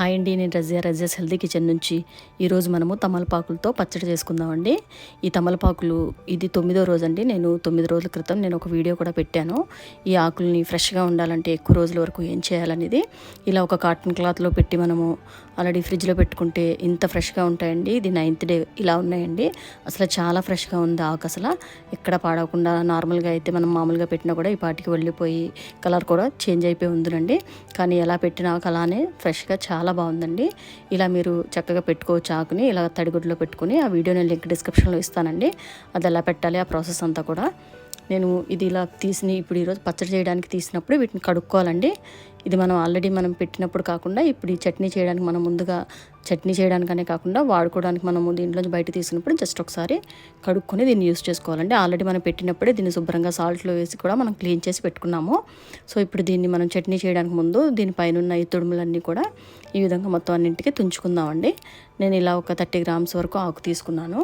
Hi అండి నేను Razia Razia's healthy kitchen నుంచి ఈరోజు మనము తమలపాకులతో పచ్చడి చేసుకుందామండి. ఈ తమలపాకులు ఇది తొమ్మిదో రోజు అండి నేను తొమ్మిది రోజుల క్రితం నేను ఒక వీడియో కూడా పెట్టాను. ఈ ఆకుల్ని ఫ్రెష్గా ఉండాలంటే ఎక్కువ రోజుల వరకు ఏం చేయాలనేది. ఇలా ఒక కాటన్ క్లాత్లో పెట్టి మనము ఆల్రెడీ ఫ్రిడ్జ్లో పెట్టుకుంటే ఇంత ఫ్రెష్గా ఉంటాయండి. ఇది నైన్త్ డే ఇలా ఉన్నాయండి. అసలు చాలా ఫ్రెష్గా ఉంది ఆకు అసలు. ఎక్కడ పాడకుండా నార్మల్గా అయితే మనం మామూలుగా పెట్టినా కూడా ఈ పాటికి వెళ్ళిపోయి కలర్ కూడా చేంజ్ అయిపోయి ఉందినండి. కానీ ఎలా పెట్టినా అలానే ఫ్రెష్గా చాలా చాలా బాగుందండి. ఇలా మీరు చక్కగా పెట్టుకోవచ్చు ఆకుని ఇలా తడిగుడ్లో పెట్టుకుని ఆ వీడియో నేను లింక్ డిస్క్రిప్షన్లో ఇస్తానండి. అది ఎలా పెట్టాలి ఆ ప్రాసెస్ అంతా కూడా. నేను ఇది ఇలా తీసి ఇప్పుడు ఈరోజు పచ్చడి చేయడానికి తీసినప్పుడు వీటిని కడుక్కోవాలండి. ఇది మనం ఆల్రెడీ మనం పెట్టినప్పుడు కాకుండా ఇప్పుడు ఈ చట్నీ చేయడానికి మనం ముందుగా చట్నీ చేయడానికనే కాకుండా వాడుకోవడానికి మనము దీంట్లోంచి బయట తీసినప్పుడు జస్ట్ ఒకసారి కడుక్కొని దీన్ని యూస్ చేసుకోవాలండి. ఆల్రెడీ మనం పెట్టినప్పుడే దీన్ని శుభ్రంగా సాల్ట్లో వేసి కూడా మనం క్లీన్ చేసి పెట్టుకున్నాము. సో ఇప్పుడు దీన్ని మనం చట్నీ చేయడానికి ముందు దీనిపైన ఉన్న ఈ తుడుములన్నీ కూడా ఈ విధంగా మొత్తం అన్నింటికి తుంచుకుందామండి. నేను ఇలా ఒక థర్టీ గ్రామ్స్ వరకు ఆకు తీసుకున్నాను.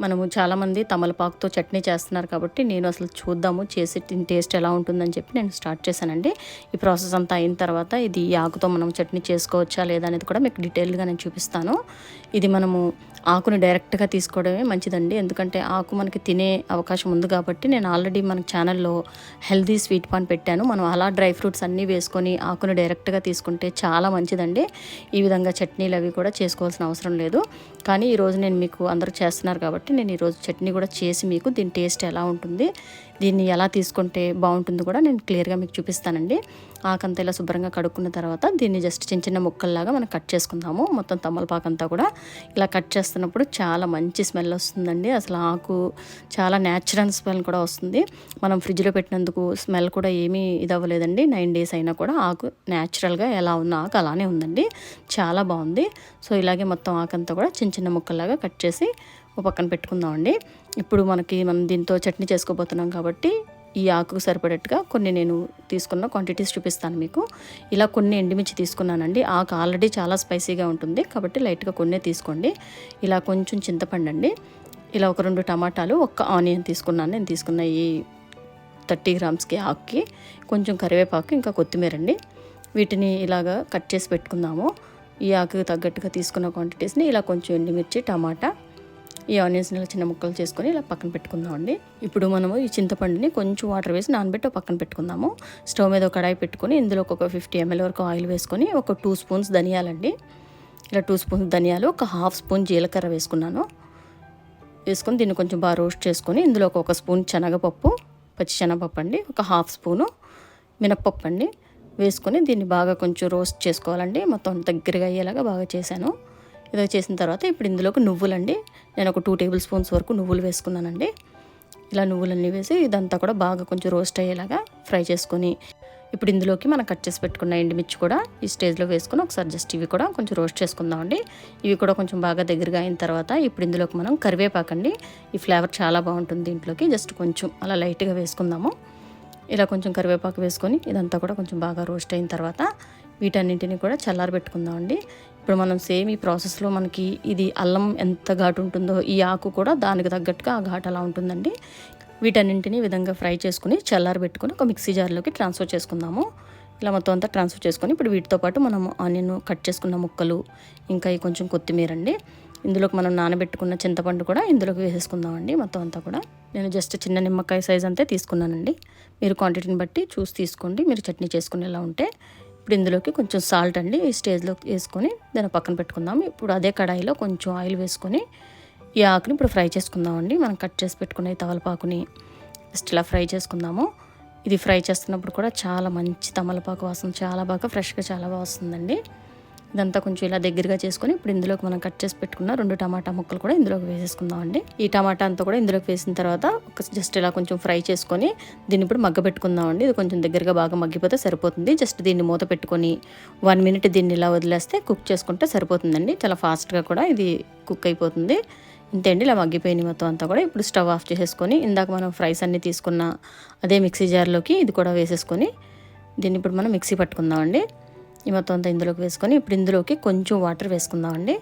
మనము చాలామంది తమలపాకుతో చట్నీ చేస్తున్నారు కాబట్టి నేను అసలు చూద్దాము చేసి టేస్ట్ ఎలా ఉంటుందని చెప్పి నేను స్టార్ట్ చేశానండి. ఈ ప్రాసెస్ అంతా అయిన తర్వాత ఇది ఆకుతో మనం చట్నీ చేసుకోవచ్చా లేదా అనేది కూడా మీకు డీటెయిల్గా నేను చూపిస్తాను. ఇది మనము ఆకుని డైరెక్ట్గా తీసుకోవడమే మంచిదండి. ఎందుకంటే ఆకు మనకి తినే అవకాశం ఉంది కాబట్టి నేను ఆల్రెడీ మన ఛానల్లో హెల్దీ స్వీట్ పాన్ పెట్టాను. మనం అలా డ్రై ఫ్రూట్స్ అన్నీ వేసుకొని ఆకుని డైరెక్ట్గా తీసుకుంటే చాలా మంచిదండి. ఈ విధంగా చట్నీలు అవి కూడా చేసుకోవాల్సిన అవసరం లేదు. కానీ ఈరోజు నేను మీకు అందరూ చేస్తున్నారు కాబట్టి నేను ఈరోజు చట్నీ కూడా చేసి మీకు దీని టేస్ట్ ఎలా ఉంటుంది దీన్ని ఎలా తీసుకుంటే బాగుంటుందో కూడా నేను క్లియర్గా మీకు చూపిస్తానండి. ఆకంతా ఇలా శుభ్రంగా కడుక్కున్న తర్వాత దీన్ని జస్ట్ చిన్న చిన్న ముక్కల్లాగా మనం కట్ చేసుకుందాము. మొత్తం తమలపాకంతా కూడా ఇలా కట్ చేస్తున్నప్పుడు చాలా మంచి స్మెల్ వస్తుందండి. అసలు ఆకు చాలా న్యాచురల్ స్మెల్ కూడా వస్తుంది. మనం ఫ్రిడ్జ్లో పెట్టినందుకు స్మెల్ కూడా ఏమీ ఇదవ్వలేదండి. నైన్ డేస్ అయినా కూడా ఆకు న్యాచురల్గా ఎలా ఉన్న ఆకు అలానే ఉందండి. చాలా బాగుంది. సో ఇలాగే మొత్తం ఆకంతా కూడా చిన్న చిన్న ముక్కల్లాగా కట్ చేసి ఒక పక్కన పెట్టుకుందామండి. ఇప్పుడు మనకి మనం దీంతో చట్నీ చేసుకోబోతున్నాం కాబట్టి ఈ ఆకుకు సరిపడేట్టుగా కొన్ని నేను తీసుకున్న క్వాంటిటీస్ చూపిస్తాను మీకు. ఇలా కొన్ని ఎండుమిర్చి తీసుకున్నానండి. ఆకు ఆల్రెడీ చాలా స్పైసీగా ఉంటుంది. కాబట్టి లైట్గా కొన్నే తీసుకోండి. ఇలా కొంచెం చింతపండు అండి ఇలా ఒక రెండు టమాటాలు ఒక్క ఆనియన్ తీసుకున్నాను. నేను తీసుకున్న ఈ థర్టీ గ్రామ్స్కి ఆకుకి కొంచెం కరివేపాకు ఇంకా కొత్తిమీర అండి వీటిని ఇలాగా కట్ చేసి పెట్టుకుందాము. ఈ ఆకుకి తగ్గట్టుగా తీసుకున్న క్వాంటిటీస్ని ఇలా కొంచెం ఎండుమిర్చి టమాటా ఈ ఆనియన్స్ని ఇలా చిన్న ముక్కలు చేసుకొని ఇలా పక్కన పెట్టుకుందామండి ఇప్పుడు మనము ఈ చింతపండుని కొంచెం వాటర్ వేసి నానబెట్టి పక్కన పెట్టుకుందాము. స్టవ్ మీద ఒక కడాయి పెట్టుకొని ఇందులో ఒక ఫిఫ్టీ ఎంఎల్ వరకు ఆయిల్ వేసుకొని ఒక టూ స్పూన్స్ ధనియాలండి ఇలా టూ స్పూన్స్ ధనియాలు ఒక హాఫ్ స్పూన్ జీలకర్ర వేసుకున్నాను. వేసుకొని దీన్ని కొంచెం బాగా రోస్ట్ చేసుకొని ఇందులో ఒక స్పూన్ శనగపప్పు పచ్చి శనగపప్పు అండి ఒక హాఫ్ స్పూను మినప్పప్పు అండి. వేసుకొని దీన్ని బాగా కొంచెం రోస్ట్ చేసుకోవాలండి. మొత్తం దగ్గరగా అయ్యేలాగా బాగా చేశాను. ఇదో చేసిన తర్వాత ఇప్పుడు ఇందులోకి నువ్వులండి. నేను ఒక టూ టేబుల్ స్పూన్స్ వరకు నువ్వులు వేసుకున్నానండి. ఇలా నువ్వులన్నీ వేసి ఇదంతా కూడా బాగా కొంచెం రోస్ట్ అయ్యేలాగా ఫ్రై చేసుకొని ఇప్పుడు ఇందులోకి మనం కట్ చేసి పెట్టుకున్న ఎండుమిర్చి కూడా ఈ స్టేజ్లో వేసుకొని ఒకసారి జస్ట్ ఇవి కూడా కొంచెం రోస్ట్ చేసుకుందామండి. ఇవి కూడా కొంచెం బాగా దగ్గరగా అయిన తర్వాత ఇప్పుడు ఇందులోకి మనం కరివేపాకండి. ఈ ఫ్లేవర్ చాలా బాగుంటుంది దీంట్లోకి. జస్ట్ కొంచెం అలా లైట్గా వేసుకుందాము. ఇలా కొంచెం కరివేపాకు వేసుకొని ఇదంతా కూడా కొంచెం బాగా రోస్ట్ అయిన తర్వాత వీటన్నింటిని కూడా చల్లారబెట్టుకుందామండి. ఇప్పుడు మనం సేమ్ ఈ ప్రాసెస్లో మనకి ఇది అల్లం ఎంత ఘాటు ఉంటుందో ఈ ఆకు కూడా దానికి తగ్గట్టుగా ఆ ఘాటు అలా ఉంటుందండి. వీటన్నింటినీ విధంగా ఫ్రై చేసుకుని చల్లారబెట్టుకుని ఒక మిక్సీ జార్లోకి ట్రాన్స్ఫర్ చేసుకుందాము. ఇలా మొత్తం అంతా ట్రాన్స్ఫర్ చేసుకొని ఇప్పుడు వీటితో పాటు మనం ఆనియన్ కట్ చేసుకున్న ముక్కలు ఇంకా ఈ కొంచెం కొత్తిమీర అండి. ఇందులోకి మనం నానబెట్టుకున్న చింతపండు కూడా ఇందులోకి వేసేసుకుందామండి మొత్తం అంతా కూడా. నేను జస్ట్ చిన్న నిమ్మకాయ సైజ్ అంతే తీసుకున్నానండి. మీరు క్వాంటిటీని బట్టి చూసి తీసుకోండి. మీరు చట్నీ చేసుకునేలా ఉంటే ఇప్పుడు ఇందులోకి కొంచెం సాల్ట్ అండి ఈ స్టేజ్లో వేసుకొని దాన్ని పక్కన పెట్టుకుందాం ఇప్పుడు అదే కడాయిలో కొంచెం ఆయిల్ వేసుకొని ఈ ఆకుని ఇప్పుడు ఫ్రై చేసుకుందామండి. మనం కట్ చేసి పెట్టుకునే తమలపాకుని జస్ట్ ఇలా ఫ్రై చేసుకుందాము. ఇది ఫ్రై చేస్తున్నప్పుడు కూడా చాలా మంచి తమలపాకు వాసన చాలా బాగా ఫ్రెష్గా చాలా బాగా వస్తుందండి. ఇదంతా కొంచెం ఇలా దగ్గరగా చేసుకొని ఇప్పుడు ఇందులోకి మనం కట్ చేసి పెట్టుకున్న రెండు టమాటా ముక్కలు కూడా ఇందులోకి వేసేసుకుందామండి. ఈ టమాటా అంతా కూడా ఇందులోకి వేసిన తర్వాత జస్ట్ ఇలా కొంచెం ఫ్రై చేసుకొని దీన్ని ఇప్పుడు మగ్గ పెట్టుకుందామండి ఇది కొంచెం దగ్గరగా బాగా మగ్గిపోతే సరిపోతుంది. జస్ట్ దీన్ని మూత పెట్టుకొని వన్ మినిట్ దీన్ని ఇలా వదిలేస్తే కుక్ చేసుకుంటే సరిపోతుందండి. చాలా ఫాస్ట్గా కూడా ఇది కుక్ అయిపోతుంది. ఇంతే అండి ఇలా మగ్గిపోయిన మొత్తం అంతా కూడా ఇప్పుడు స్టవ్ ఆఫ్ చేసేసుకొని ఇందాక మనం ఫ్రైస్ అన్నీ తీసుకున్న అదే మిక్సీ జార్లోకి ఇది కూడా వేసేసుకొని దీన్ని ఇప్పుడు మనం మిక్సీ పట్టుకుందాం అండి ఈ మొత్తం అంతా ఇందులోకి వేసుకొని ఇప్పుడు ఇందులోకి కొంచెం వాటర్ వేసుకుందామండి.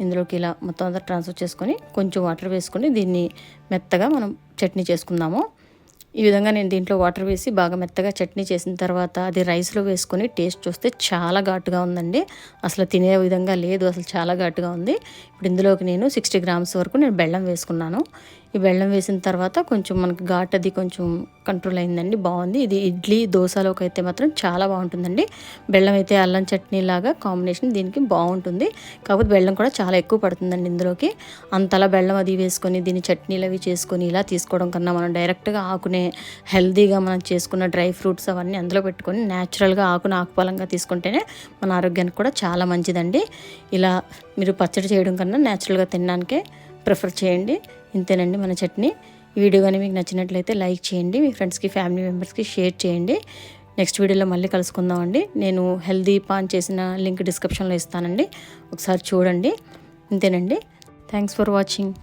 ఇందులోకి ఇలా మొత్తం అంతా ట్రాన్స్ఫర్ చేసుకొని కొంచెం వాటర్ వేసుకొని దీన్ని మెత్తగా మనం చట్నీ చేసుకుందాము. ఈ విధంగా నేను దీంట్లో వాటర్ వేసి బాగా మెత్తగా చట్నీ చేసిన తర్వాత అది రైస్లో వేసుకొని టేస్ట్ చూస్తే చాలా ఘాటుగా ఉందండి. అసలు తినే విధంగా లేదు అసలు చాలా ఘాటుగా ఉంది. ఇప్పుడు ఇందులోకి నేను సిక్స్టీ గ్రామ్స్ వరకు నేను బెల్లం వేసుకున్నాను. ఈ బెల్లం వేసిన తర్వాత కొంచెం మనకి ఘాట్ అది కొంచెం కంట్రోల్ అయిందండి బాగుంది. ఇది ఇడ్లీ దోశలోకి అయితే మాత్రం చాలా బాగుంటుందండి. బెల్లం అయితే అల్లం చట్నీ లాగా కాంబినేషన్ దీనికి బాగుంటుంది. కాకపోతే బెల్లం కూడా చాలా ఎక్కువ పడుతుందండి ఇందులోకి. అంతలా బెల్లం అది వేసుకొని దీన్ని చట్నీలు అవి చేసుకొని ఇలా తీసుకోవడం కన్నా మనం డైరెక్ట్గా ఆకునే హెల్దీగా మనం చేసుకున్న డ్రై ఫ్రూట్స్ అవన్నీ అందులో పెట్టుకొని న్యాచురల్గా ఆకును ఆకుపలంగా తీసుకుంటేనే మన ఆరోగ్యానికి కూడా చాలా మంచిదండి. ఇలా మీరు పచ్చడి చేయడం కన్నా న్యాచురల్గా తినడానికే ప్రిఫర్ చేయండి. ఇంతేనండి మన చట్నీ. ఈ వీడియో కానీ మీకు నచ్చినట్లయితే లైక్ చేయండి. మీ ఫ్రెండ్స్కి ఫ్యామిలీ మెంబర్స్కి షేర్ చేయండి. నెక్స్ట్ వీడియోలో మళ్ళీ కలుసుకుందామండి. నేను హెల్దీ పాన్ చేసిన లింక్ డిస్క్రిప్షన్లో ఇస్తానండి. ఒకసారి చూడండి. ఇంతేనండి. Thanks for watching.